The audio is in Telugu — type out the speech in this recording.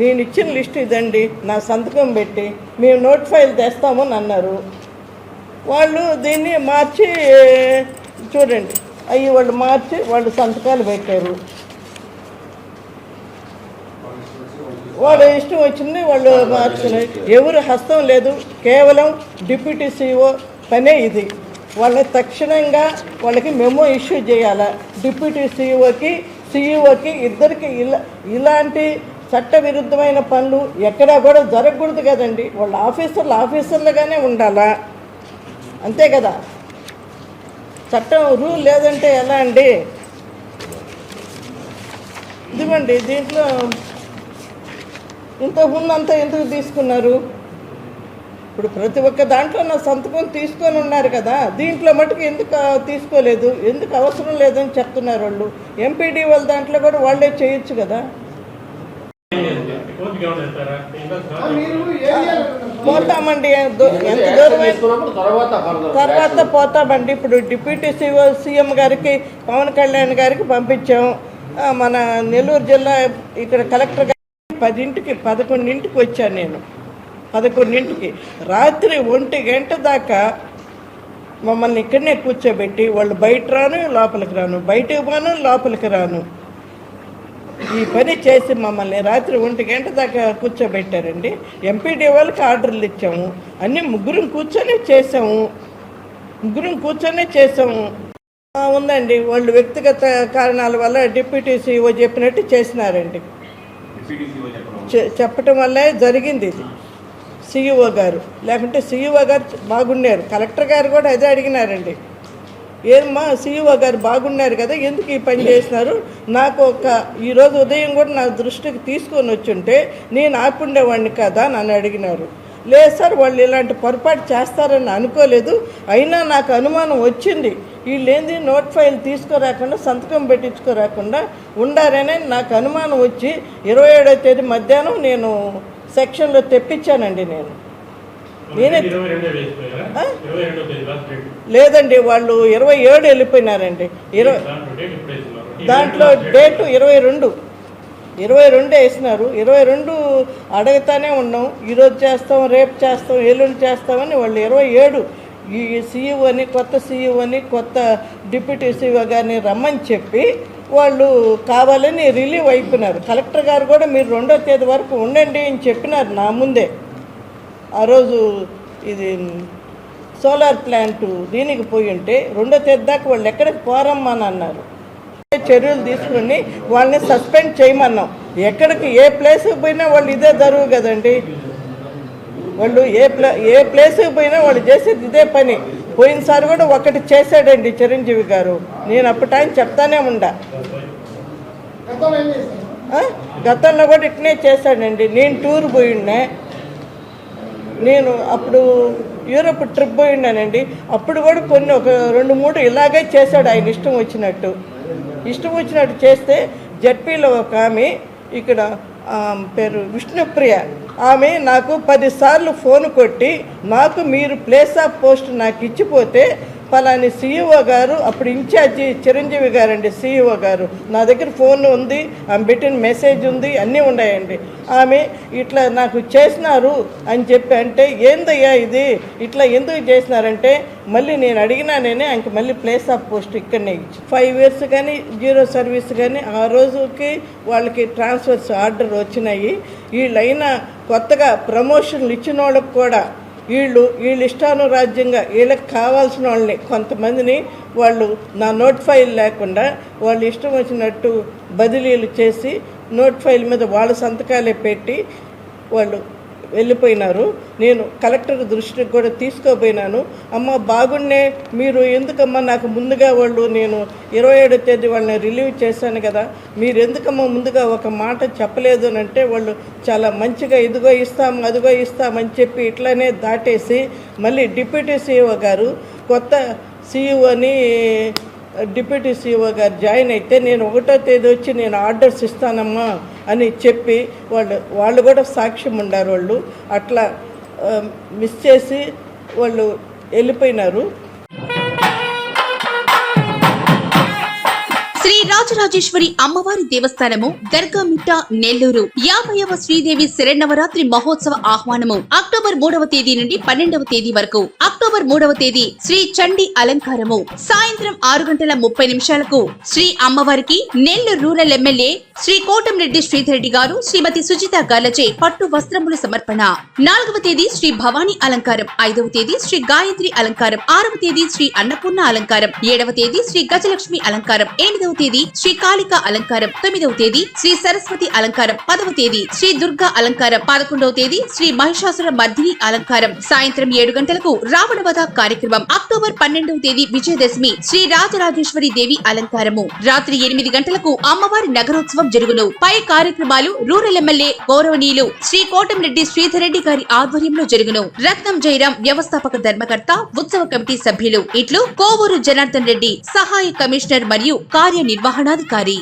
నేను ఇచ్చిన లిస్ట్ ఇదండి నా సంతకం పెట్టి మేము నోట్ ఫైల్ తెస్తామని అన్నారు. వాళ్ళు దీన్ని మార్చి చూడండి అవి వాళ్ళు మార్చి వాళ్ళు సంతకాలు పెట్టారు. వాళ్ళ ఇష్టం వచ్చింది వాళ్ళు మార్చుకున్నారు ఎవరు హస్తం లేదు కేవలం డిప్యూటీ సీఓ పనే ఇది. వాళ్ళని తక్షణంగా వాళ్ళకి మెమో ఇష్యూ చేయాలా? డిప్యూటీ సీఈఓకి సీఈఓకి ఇద్దరికి ఇలా ఇలాంటి చట్ట విరుద్ధమైన పనులు ఎక్కడా కూడా జరగకూడదు కదండి. వాళ్ళ ఆఫీసర్లు ఆఫీసర్లుగానే ఉండాలా? అంతే కదా? చట్టం రూల్ లేదంటే ఎలా అండి? ఇదిగోండి దీంట్లో ఇంతకుముందు అంతా ఎందుకు తీసుకున్నారు? ఇప్పుడు ప్రతి ఒక్క దాంట్లో నా సంతకం తీసుకొని ఉన్నారు కదా దీంట్లో మటుకు ఎందుకు తీసుకోలేదు? ఎందుకు అవసరం లేదని చెప్తున్నారు వాళ్ళు? ఎంపీడీ వాళ్ళ దాంట్లో కూడా వాళ్ళే చేయొచ్చు కదా? పోతామండి. ఎంత దూరం తర్వాత పోతామండి. ఇప్పుడు డిప్యూటీ సీఓ సీఎం గారికి పవన్ కళ్యాణ్ గారికి పంపించాం. మన నెల్లూరు జిల్లా ఇక్కడ కలెక్టర్ గారికి పదింటికి పదకొండింటికి వచ్చాను నేను. పదకొండింటికి. రాత్రి ఒంటి గంట దాకా మమ్మల్ని ఇక్కడనే కూర్చోబెట్టి వాళ్ళు బయట రాను లోపలికి రాను. బయటకు పోను లోపలికి రాను. ఈ పని చేసి మమ్మల్ని రాత్రి ఒంటి గంట దాకా కూర్చోబెట్టారండి. ఎంపీడీ వాళ్ళకి ఆర్డర్లు ఇచ్చాము. అన్నీ ముగ్గురం కూర్చొని చేసాము ముగ్గురం కూర్చొని చేసాము ఉందండి. వాళ్ళు వ్యక్తిగత కారణాల వల్ల డిప్యూటీ సీఓ చెప్పినట్టు చేసినారండి. చెప్పటం వల్లే జరిగింది ఇది. సీఈఓ గారు. లేకుంటే సీఈఓ గారు బాగున్నారు కలెక్టర్ గారు కూడా అదే అడిగినారండి. ఏమ్మా సీఈఓ గారు బాగున్నారు కదా ఎందుకు ఈ పని చేసినారు నాకు ఒక ఈరోజు ఉదయం కూడా నా దృష్టికి తీసుకొని వచ్చుంటే నేను ఆపుండేవాడిని కదా నన్ను అడిగినారు. లేదు సార్ వాళ్ళు ఇలాంటి పొరపాటు చేస్తారని అనుకోలేదు. అయినా నాకు అనుమానం వచ్చింది. వీళ్ళేంది నోట్ ఫైల్ తీసుకురాకుండా సంతకం పెట్టించుకోరాకుండా ఉండారనే నాకు అనుమానం వచ్చి ఇరవై ఏడో తేదీ మధ్యాహ్నం నేను సెక్షన్లో తెప్పించానండి నేను. నేనే. లేదండి వాళ్ళు ఇరవై ఏడు వెళ్ళిపోయినారండి. ఇరవై దాంట్లో. డేటు ఇరవై రెండు. ఇరవై రెండు వేసినారు. ఇరవై రెండు అడుగుతానే ఉన్నాం. ఈరోజు చేస్తాం రేపు చేస్తాం ఎల్లుండి చేస్తామని వాళ్ళు ఇరవై ఏడు. ఈ సీఈఓ అని కొత్త సీఈఓ అని కొత్త డిప్యూటీ సీఈఓ గారిని రమ్మని చెప్పి వాళ్ళు కావాలని రిలీవ్ అయిపోయినారు. కలెక్టర్ గారు కూడా మీరు రెండో తేదీ వరకు ఉండండి అని చెప్పినారు నా ముందే. ఆ రోజు ఇది సోలార్ ప్లాంట్ దీనికి పోయి ఉంటే రెండో తేదీ దాకా వాళ్ళు ఎక్కడికి పోరమ్మా అని అన్నారు. చర్యలు తీసుకుని వాళ్ళని సస్పెండ్ చేయమన్నాం. ఎక్కడికి ఏ ప్లేస్కి పోయినా వాళ్ళు ఇదే జరుగు కదండి. వాళ్ళు ఏ ప్లే ఏ ప్లేస్కి పోయినా వాళ్ళు చేసేది ఇదే పని. పోయినసారి కూడా ఒకటి చేశాడండి చిరంజీవి గారు. నేను అప్పటి ఆయన చెప్తానే ఉండా. గతంలో కూడా ఇట్నే చేశాడండి. నేను టూర్ పోయిన్నా నేను అప్పుడు యూరప్ ట్రిప్ పోయినానండి అప్పుడు కూడా కొన్ని ఒక రెండు మూడు ఇలాగే చేశాడు ఆయన ఇష్టం వచ్చినట్టు. ఇష్టం వచ్చినట్టు చేస్తే జడ్పీలో ఒక ఆమె ఇక్కడ పేరు విష్ణుప్రియ. ఆమె నాకు పదిసార్లు ఫోన్ కొట్టి నాకు మీరు ప్లేస్ ఆఫ్ పోస్ట్ నాకు ఇచ్చిపోతే పలాని సీఈఓ గారు అప్పుడు ఇన్ఛార్జి చిరంజీవి గారండి సీఈఓ గారు. నా దగ్గర ఫోన్ ఉంది ఆమె పెట్టిన మెసేజ్ ఉంది అన్నీ ఉన్నాయండి. ఆమె ఇట్లా నాకు చేసినారు అని చెప్పి అంటే ఏందయ్యా ఇది? ఇట్లా ఎందుకు చేసినారంటే మళ్ళీ నేను అడిగినా నేనే ఆయనకి మళ్ళీ ప్లేస్ ఆఫ్ పోస్ట్ ఇక్కడనే ఇచ్చి. ఫైవ్ ఇయర్స్ కానీ జీరో సర్వీస్ కానీ ఆ రోజుకి వాళ్ళకి ట్రాన్స్ఫర్స్ ఆర్డర్ వచ్చినాయి. వీళ్ళైనా కొత్తగా ప్రమోషన్లు ఇచ్చిన వాళ్ళకి కూడా వీళ్ళు వీళ్ళు ఇష్టానురాజ్యంగా వీళ్ళకి కావాల్సిన వాళ్ళని కొంతమందిని వాళ్ళు నా నోట్ ఫైల్ లేకుండా వాళ్ళు ఇష్టం వచ్చినట్టు బదిలీలు చేసి నోట్ ఫైల్ మీద వాళ్ళ సంతకాలే పెట్టి వాళ్ళు వెళ్ళిపోయినారు. నేను కలెక్టర్ దృష్టికి కూడా తీసుకోపోయినాను అమ్మ బాగున్నే మీరు ఎందుకమ్మా నాకు ముందుగా వాళ్ళు నేను ఇరవై ఏడో తేదీ వాళ్ళని రిలీవ్ చేశాను కదా. మీరు ఎందుకమ్మా ముందుగా ఒక మాట చెప్పలేదు అని అంటే వాళ్ళు చాలా మంచిగా ఇదిగో ఇస్తాం అదిగో ఇస్తామని చెప్పి ఇట్లానే దాటేసి మళ్ళీ డిప్యూటీ సీఈఓ గారు కొత్త సీఈఓని డిప్యూటీ సీఈఓ గారు జాయిన్ అయితే నేను ఒకటో తేదీ వచ్చి నేను ఆర్డర్స్ ఇస్తానమ్మా. అని చెప్పి వాళ్ళు వాళ్ళు కూడా సాక్ష్యం ఉండారు వాళ్ళు. అట్లా మిస్ చేసి వాళ్ళు వెళ్ళిపోయినారు. శ్రీ రాజరాజేశ్వరి అమ్మవారి దేవస్థానము దర్గామిట్ట నెల్లూరు. యాభైవ శ్రీదేవి శరణవరాత్రి మహోత్సవ ఆహ్వానము అక్టోబర్ మూడవ తేదీ నుండి పన్నెండవ తేదీ వరకు. అక్టోబర్ మూడవ తేదీ శ్రీ చండి అలంకారము. సాయంత్రం ఆరు గంటల ముప్పై నిమిషాలకు శ్రీ అమ్మవారికి నెల్లూరు రూరల్ ఎమ్మెల్యే శ్రీ కోటంరెడ్డి శ్రీధర్ రెడ్డి గారు శ్రీమతి సుజిత గార్లచే పట్టు వస్త్రముల సమర్పణ. నాలుగవ తేదీ శ్రీ భవానీ అలంకారం. ఐదవ తేదీ శ్రీ గాయత్రి అలంకారం. ఆరవ తేదీ శ్రీ అన్నపూర్ణ అలంకారం. ఏడవ తేదీ శ్రీ గజలక్ష్మి అలంకారం. ఎనిమిదవ తేదీ శ్రీ కాళిక అలంకారం. తొమ్మిదవ తేదీ శ్రీ సరస్వతి అలంకారం. పదవ తేదీ శ్రీ దుర్గా అలంకారం. పదకొండవ తేదీ శ్రీ మహిషాసుర మర్దిని అలంకారం. సాయంత్రం ఏడు గంటలకు రావణవధ కార్యక్రమం అక్టోబర్ పన్నెండవ తేదీ విజయదశమి శ్రీ రాజరాజేశ్వరి దేవి అలంకారము. రాత్రి ఎనిమిది గంటలకు అమ్మవారి నగరోత్సవం జరుగును. పై కార్యక్రమాలు రూరల్ ఎమ్మెల్యే గౌరవనీయులు శ్రీ కోటంరెడ్డి శ్రీధర్ రెడ్డి గారి ఆధ్వర్యంలో జరుగును. రత్నం జయరాం వ్యవస్థాపక ధర్మకర్త ఉత్సవ కమిటీ సభ్యులు. ఇట్లు కోవూరు జనార్దన్ రెడ్డి సహాయ కమిషనర్ మరియు కార్యనిర్వహణాధికారి.